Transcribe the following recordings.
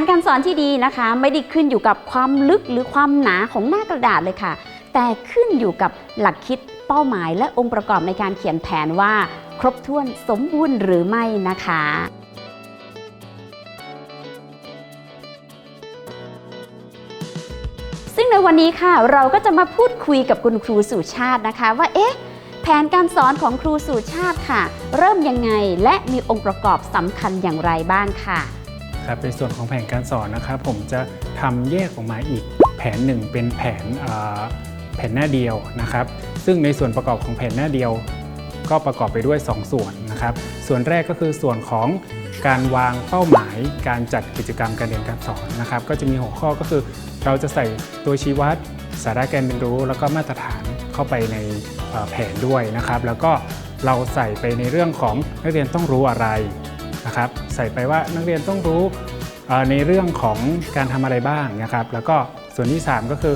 นการสอนที่ดีนะคะ ไม่ได้ขึ้นอยู่กับความลึกหรือความหนาของหน้ากระดาษเลยค่ะ แต่ขึ้นอยู่กับหลักคิดเป้าหมาย และองค์ประกอบในการเขียนแผนว่า ครบถ้วนสมบูรณ์หรือไม่นะคะซึ่งในวันนี้ค่ะเราก็จะมาพูดคุยกับคุณครูสุชาตินะคะว่าเอ๊ะแผนการสอนของครูสุชาติค่ะ เริ่มยังไงและมีองค์ประกอบสำคัญอย่างไรบ้างค่ะ ครับในส่วนของแผนการสอนนะครับผมจะทำแยกออกมาอีกแผนหนึ่งเป็นแผนแผนหน้าเดียวนะครับ ซึ่งในส่วนประกอบของแผนหน้าเดียว ก็ประกอบไปด้วย 2 ส่วนนะครับ ส่วนแรกก็คือส่วนของการวางเป้าหมาย การจัดกิจกรรมการเรียนการสอนนะครับ ก็จะมีหัวข้อก็คือ เราจะใส่ตัวชี้วัด สาระการเรียนรู้ แล้วก็มาตรฐานเข้าไปในแผนด้วยนะครับ แล้วก็เราใส่ไปในเรื่องของนักเรียนต้องรู้อะไร นะครับใส่ไปว่านักเรียนต้องรู้ในเรื่องของการทำอะไรบ้างนะครับ แล้วก็ส่วนที่ 3 ก็คือ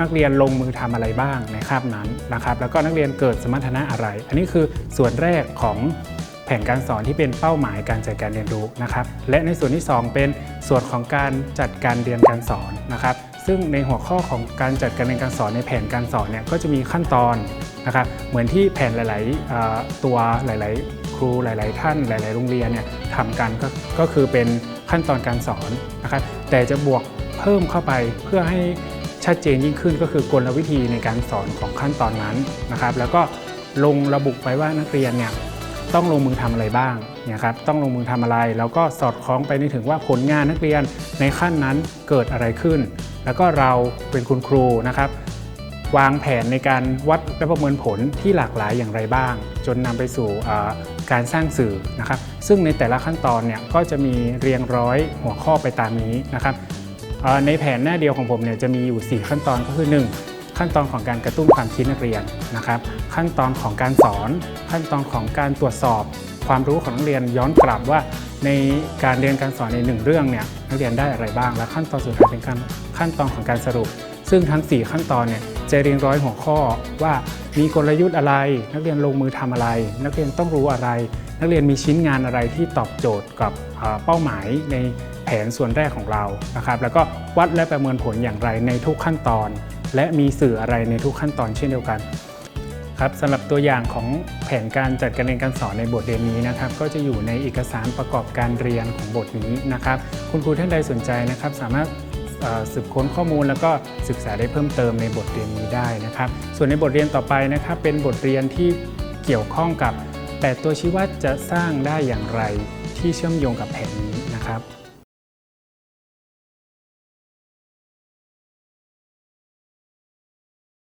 นักเรียนลงมือทำอะไรบ้างในคาบนั้นนะครับ แล้วก็นักเรียนเกิดสมรรถนะอะไร อันนี้คือส่วนแรกของแผนการสอนที่เป็นเป้าหมายการจัดการเรียนรู้นะครับ และในส่วนที่ 2 เป็นส่วนของการจัดการเรียนการสอนนะครับ ซึ่งในหัวข้อของการจัดการเรียนการสอนในแผนการสอนเนี่ยก็จะมีขั้นตอนนะครับ เหมือนที่แผนหลาย ๆ ตัวหลาย ๆ ครูหลาย ๆ ท่านหลาย ๆ โรงเรียนเนี่ยทำกันก็ก็คือเป็นขั้นตอนการสอนนะครับแต่จะบวกเพิ่มเข้าไปเพื่อให้ชัดเจนยิ่งขึ้นก็คือกลวิธีในการสอนของขั้นตอนนั้นนะครับ แล้วก็ลงระบุไปว่านักเรียนเนี่ยต้องลงมือทำอะไรบ้างนี่ยครับต้องลงมือทำอะไร แล้วก็สอดคล้องไปในถึงว่าผลงานนักเรียนในขั้นนั้นเกิดอะไรขึ้น แล้วก็เราเป็นคุณครูนะครับ วางแผนในการวัดและประเมินผลที่หลากหลายอย่างไรบ้าง จนนำไปสู่ การสร้างสื่อนะครับ ซึ่งในแต่ละขั้นตอนเนี่ยก็จะมีเรียงร้อยหัวข้อไปตามนี้นะครับในแผนหน้าเดียวของผมเนี่ยจะมีอยู่ 4 ขั้นตอนก็คือ 1 ขั้นตอนของการกระตุ้นความคิดนักเรียนนะครับ ขั้นตอนของการสอน ขั้นตอนของการตรวจสอบ ความรู้ของนักเรียนย้อนกลับว่าในการเรียนการสอนในหนึ่งเรื่องเนี่ยนักเรียนได้อะไรบ้าง และขั้นตอนสุดท้ายเป็นขั้นตอนของการสรุป ซึ่งทั้ง 4 ขั้นตอนเนี่ย จะเรียงร้อยหัวข้อว่ามีกลยุทธ์อะไร นักเรียนลงมือทำอะไร นักเรียนต้องรู้อะไร นักเรียนมีชิ้นงานอะไรที่ตอบโจทย์กับเป้าหมายในแผนส่วนแรกของเรานะครับแล้วก็วัดและประเมินผลอย่างไรในทุกขั้นตอน และมีสื่ออะไรในทุกขั้นตอนเช่นเดียวกันครับสำหรับตัวอย่างของแผนการจัดการเรียนการสอนในบทเรียนนี้นะครับ ก็จะอยู่ในเอกสารประกอบการเรียนของบทนี้นะครับ คุณครูท่านใดสนใจนะครับ สามารถ สืบค้นข้อมูลแล้วก็ศึกษาได้เพิ่มเติมในบทเรียนนี้ได้นะครับ ส่วนในบทเรียนต่อไปนะครับเป็นบทเรียนที่เกี่ยวข้องกับ8ตัวชี้วัดจะสร้างได้อย่างไรที่เชื่อมโยงกับแผนนี้นะครับ